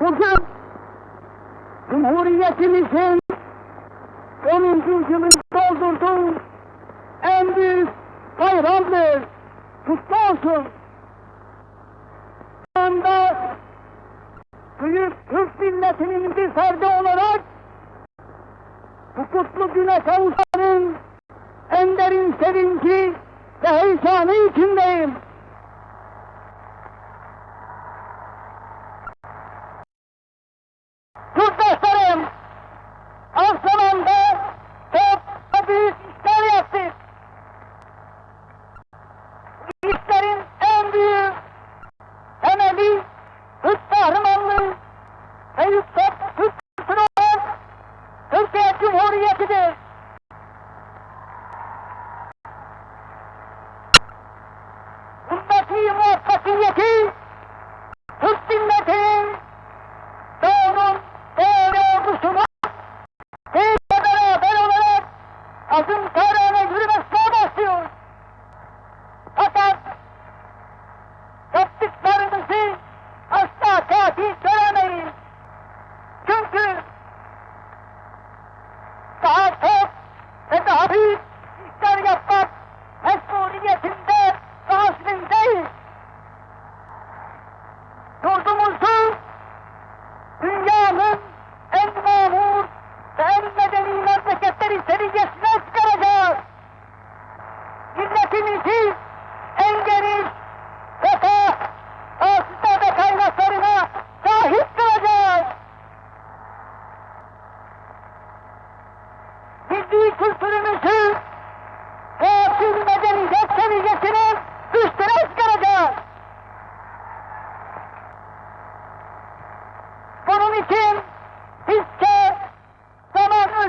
Bugün Cumhuriyetimizin 10. yılını doldurduğu en büyük bayramdır. Kutlu olsun. Şu anda büyük Türk milletinin bir ferdi olarak bu kutlu güne kavuşanın en derin sevinci ve heyecanı içindeyim.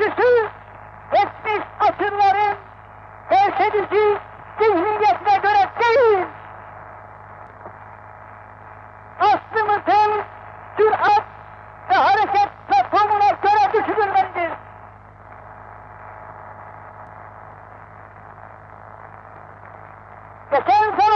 öncüsü, geçmiş asırların terk edici zihniyetine göre değil, aslımızın sürat ve hareket platformuna göre düşünülmelidir. Geçen zaman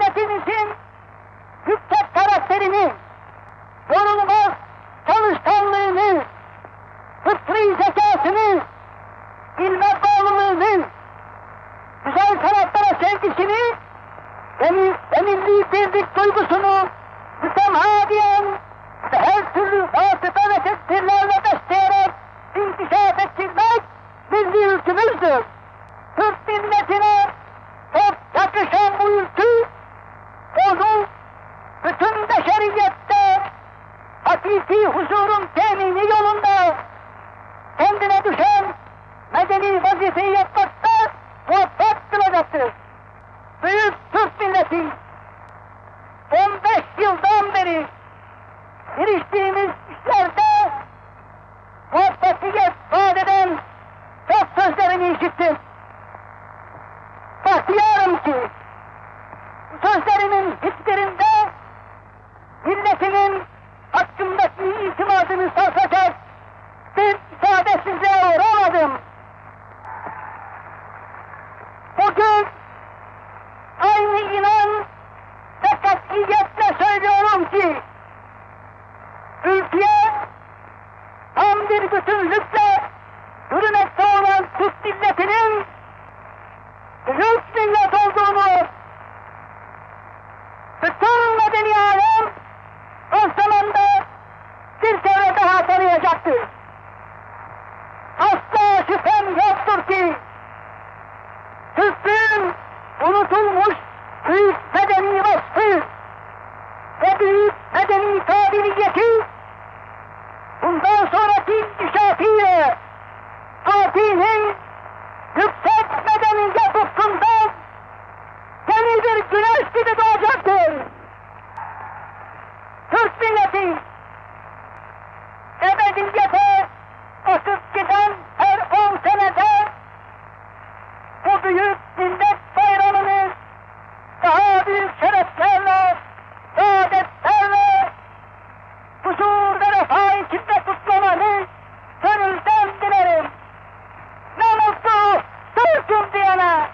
Memleketimizin hükümet karakterini unutulmuş büyük bedeni vasfı ve büyük bedeni tabiriyeti bundan sonraki şafiye adilin yüksek bedeninde tutkundan yeni bir güneş gibi doğacaktır. Türk milleti. Ebediyete asıp 这样呢